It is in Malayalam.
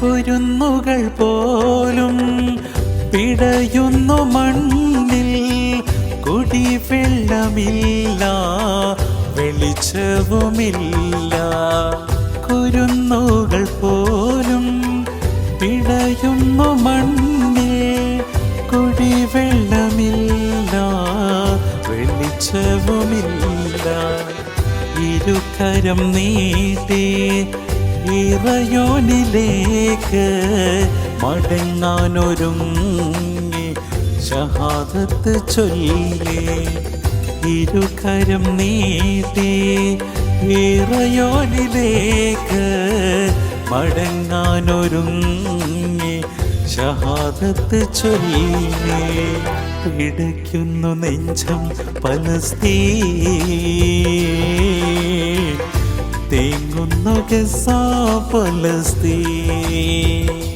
കുരുന്നുകൾ പോലും പിടയുന്നു മണ്ണിൽ. കുടിവെള്ളമില്ല വെളിച്ചവുമില്ല. കുരുന്നുകൾ പോലും പിടയുന്നു മണ്ണിൽ. കുടിവെള്ളമില്ല വെളിച്ചവുമില്ല. ഇരുകരം നീട്ടി ഇറയോനിലേക്ക് മടങ്ങാനൊരുങ്ങി ഷഹാദത്ത് ചൊല്ലിയേ ഇരുകരം നീട്ടി ഇറയോനിലേക്ക് മടങ്ങാനൊരുങ്ങി ഷഹാദത്ത് ചൊല്ലിയേ പിടയ്ക്കുന്നു നെഞ്ചം പലസ്തീ നഗസ ഫലസ്തീൻ.